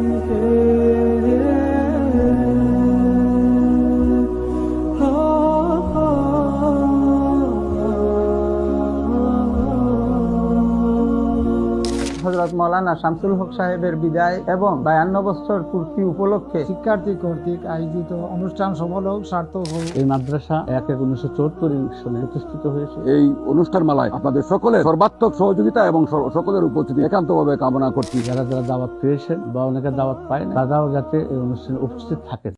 হজরত মৌলানা শামসুল হক সাহেবের বিদায় এবং বায়ান্ন বছর পূর্তি উপলক্ষে শিক্ষার্থী কর্তৃক আয়োজিত অনুষ্ঠান সফল হোক সার্থক হোক এই মাদ্রাসা এক এক উনিশশো চৌত্তর সনে প্রতিষ্ঠিত হয়েছে। এই অনুষ্ঠান মালায় আপনাদের সকলের সর্বাত্মক সহযোগিতা এবং সকলের উপস্থিতি একান্তভাবে কামনা করছি। যারা যারা দাওয়াত পেয়েছেন বা অনেকে দাওয়াত পায় না তারাও যাতে এই অনুষ্ঠানে উপস্থিত থাকেন।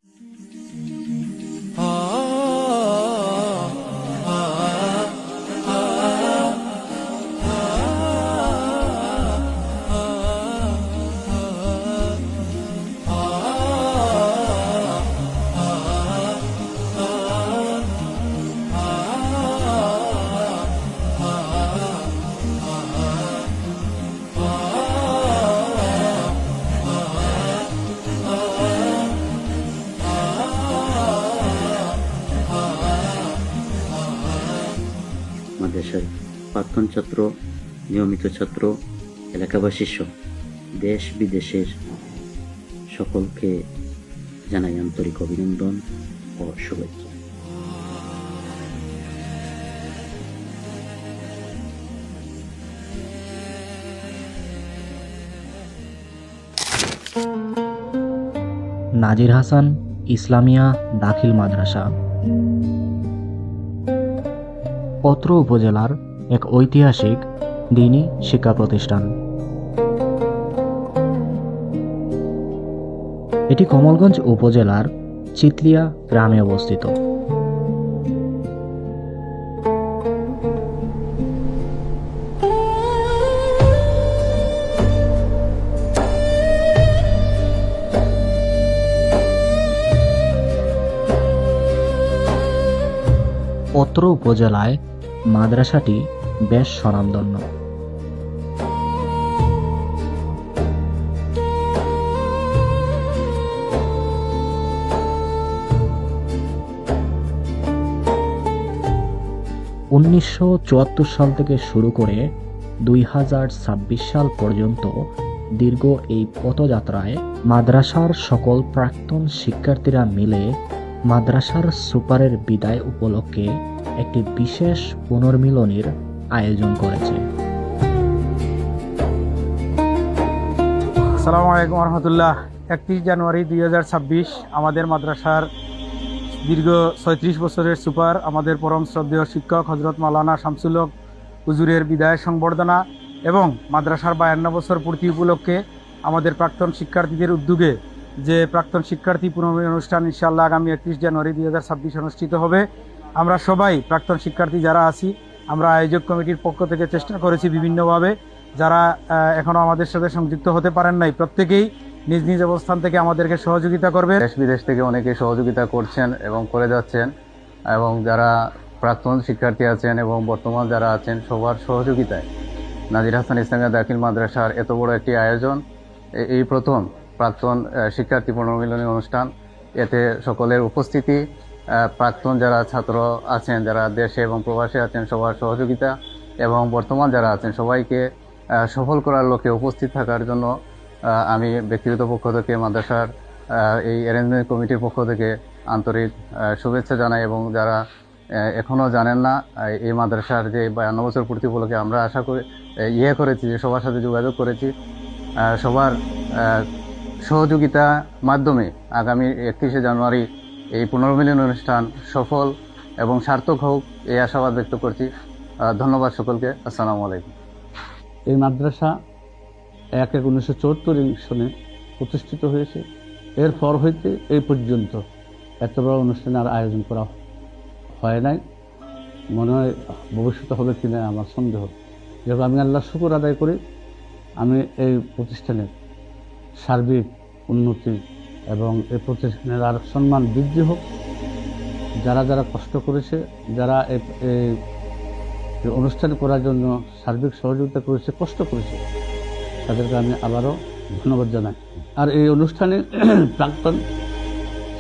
প্রাক্তন ছাত্র, নিয়মিত ছাত্র, এলাকাবাসী সহ দেশ বিদেশের সকলকে জানাই আন্তরিক অভিনন্দন ও শুভেচ্ছা। নাজির হাসান, ইসলামিয়া, দাখিল মাদ্রাসা। পত্র উপজেলার এক ঐতিহাসিক দিনী শিক্ষা প্রতিষ্ঠান। এটি কমলগঞ্জ উপজেলার চিতলিয়া গ্রামে অবস্থিত। অত্র উপজেলায় মাদ্রাসাটি বেশ স্বনামধন্য। উনিশশো চুয়াত্তর সাল থেকে শুরু করে দুই হাজার ছাব্বিশ সাল পর্যন্ত দীর্ঘ এই পথযাত্রায় মাদ্রাসার সকল প্রাক্তন শিক্ষার্থীরা মিলে মাদ্রাসার সুপারের বিদায় উপলক্ষে একটি বিশেষ পুনর্মিলনীর আয়োজন করেছে। আসসালামু আলাইকুম রহমতুল্লাহ একত্রিশ জানুয়ারি দু হাজার ছাব্বিশ আমাদের মাদ্রাসার দীর্ঘ ছয়ত্রিশ বছরের সুপার, আমাদের পরম শ্রদ্ধেয় শিক্ষক হজরত মালানা শামসুল হক হুজুরের বিদায় সংবর্ধনা এবং মাদ্রাসার বায়ান্ন বছর পূর্তি উপলক্ষে আমাদের প্রাক্তন শিক্ষার্থীদের উদ্যোগে যে প্রাক্তন শিক্ষার্থী পুনর্মিলন অনুষ্ঠান ইনশাআল্লাহ আগামী একত্রিশ জানুয়ারি দু হাজার ছাব্বিশ অনুষ্ঠিত হবে। আমরা সবাই প্রাক্তন শিক্ষার্থী যারা আছি আমরা আয়োজক কমিটির পক্ষ থেকে চেষ্টা করেছি বিভিন্নভাবে। যারা আহ, এখনও আমাদের সাথে সংযুক্ত হতে পারেন নাই প্রত্যেকেই নিজ নিজ অবস্থান থেকে আমাদেরকে সহযোগিতা করবে। দেশ বিদেশ থেকে অনেকে সহযোগিতা করছেন এবং করে যাচ্ছেন এবং যারা প্রাক্তন শিক্ষার্থী আছেন এবং বর্তমান যারা আছেন সবার সহযোগিতায়। নাজির হাসান ইসলামিয়া দাখিল মাদ্রাসার এত বড় একটি আয়োজন এই প্রথম প্রাক্তন শিক্ষার্থী পুনর্মিলনী অনুষ্ঠান। এতে সকলের উপস্থিতি প্রাক্তন যারা ছাত্র আছেন, যারা দেশে এবং প্রবাসে আছেন, সবার সহযোগিতা এবং বর্তমান যারা আছেন, সবাইকে সফল করার লক্ষ্যে উপস্থিত থাকার জন্য আমি ব্যক্তিগত পক্ষ থেকে, মাদ্রাসার এই অ্যারেঞ্জমেন্ট কমিটির পক্ষ থেকে আন্তরিক শুভেচ্ছা জানাই এবং যারা এখনও জানেন না এই মাদ্রাসার যে বায়ান্ন বছর পূর্তি উপলক্ষে আমরা আশা করি ইয়ে করেছি যে সবার সাথে যোগাযোগ করেছি সবার সহযোগিতা মাধ্যমে আগামী একত্রিশে জানুয়ারি এই পুনর্মিলন অনুষ্ঠান সফল এবং সার্থক হোক, এই আশাবাদ ব্যক্ত করছি। ধন্যবাদ সকলকে। আসসালামু আলাইকুম। এই মাদ্রাসা এক এক উনিশশো চুয়াত্তর সনে প্রতিষ্ঠিত হয়েছে। এরপর হইতে এই পর্যন্ত এত বড় অনুষ্ঠানে আর আয়োজন করা হয় নাই। মনে হয় ভবিষ্যতে হবে কিনা আমার সন্দেহ। যেহেতু আমি আল্লাহ শুকুর আদায় করি, আমি এই প্রতিষ্ঠানের সার্বিক উন্নতি এবং এই প্রতিষ্ঠানের আর সম্মান বৃদ্ধি হোক। যারা যারা কষ্ট করেছে, যারা এই অনুষ্ঠান করার জন্য সার্বিক সহযোগিতা করেছে, কষ্ট করেছে, তাদেরকে আমি আবারও ধন্যবাদ জানাই। আর এই অনুষ্ঠানে প্রাক্তন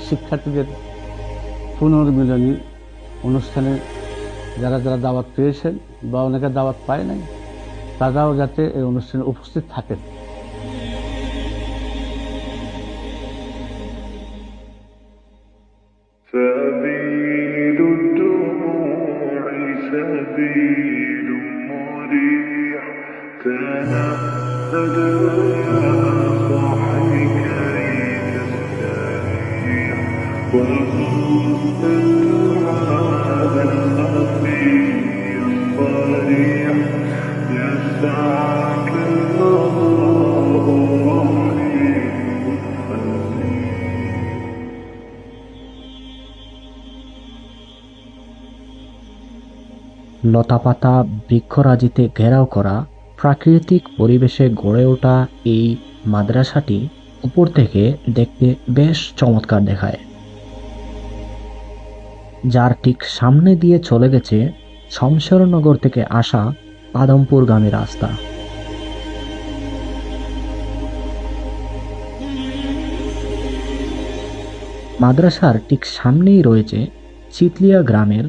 শিক্ষার্থীদের পুনর্মিলনী অনুষ্ঠানে যারা যারা দাওয়াত পেয়েছেন বা অনেকে দাওয়াত পায় নাই, তারাও যাতে এই অনুষ্ঠানে উপস্থিত থাকেন। سبيل الدموع سبيل مريح تنهد يا লতাপাতা বৃক্ষরাজিতে ঘেরাও করা প্রাকৃতিক পরিবেশে গড়ে ওঠা এই মাদ্রাসাটি উপর থেকে দেখতে বেশ চমৎকার দেখায়। যার ঠিক সামনে দিয়ে চলে গেছে শমশেরনগর থেকে আসা আদমপুরগামী রাস্তা। মাদ্রাসার ঠিক সামনেই রয়েছে চিতলিয়া গ্রামের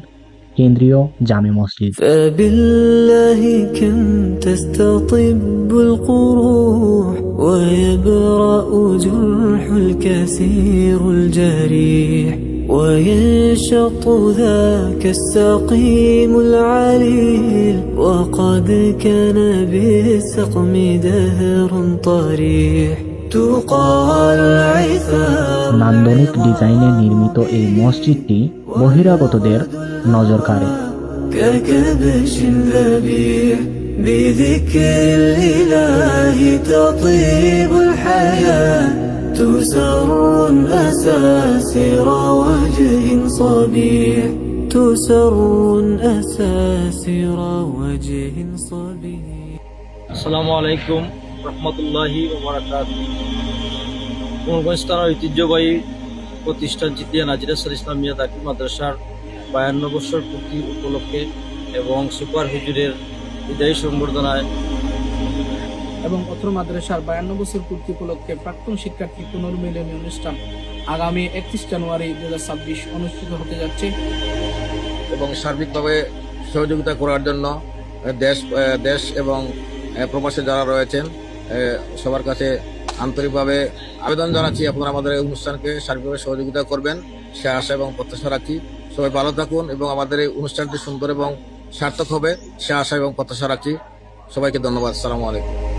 কেন্দ্রীয় জামে মসজিদ فبالله كم تستطب القروح ويبرأ جرح الكثير الجريح وينشط ذاك السقيم العليل وقد كان بالسقم دهر طريح تقال العثار নান্দনিক ডিজাইনে নির্মিত এই মসজিদটি বহিরাগতদের নজর কাড়ে ككبش ذبيح بذكر الإله تطيب الحياة تسر أساسر وجه صبيح تسر أساسر وجه صبيح আসসালামু আলাইকুম রহমতুল্লাহি ওবরাকাত কোনগঞ্জ থানার ঐতিহ্যবাহী প্রতিষ্ঠান জিতিয়া নাজিরাসুল ইসলামিয়া দাকি মাদ্রাসার বায়ান্ন বছর পূর্তি উপলক্ষে এবং সুপার হুজুরের বিদায়ী সংবর্ধনায় এবং অত্র মাদ্রাসার বায়ান্ন বছর পূর্তি উপলক্ষে প্রাক্তন শিক্ষার্থী পুনর্মিলনী অনুষ্ঠান আগামী একত্রিশ জানুয়ারি দু হাজার ছাব্বিশ অনুষ্ঠিত হতে যাচ্ছে। এবং সার্বিকভাবে সহযোগিতা করার জন্য দেশ দেশ এবং প্রবাসে যারা রয়েছেন সবার কাছে আন্তরিকভাবে আবেদন জানাচ্ছি আপনারা আমাদের এই অনুষ্ঠানকে সার্বিকভাবে সহযোগিতা করবেন সে আশা এবং প্রত্যাশা রাখি সবাই ভালো থাকুন এবং আমাদের এই অনুষ্ঠানটি সুন্দর এবং সার্থক হবে সে আশা এবং প্রত্যাশা রাখি সবাইকে ধন্যবাদ সালামু আলাইকুম।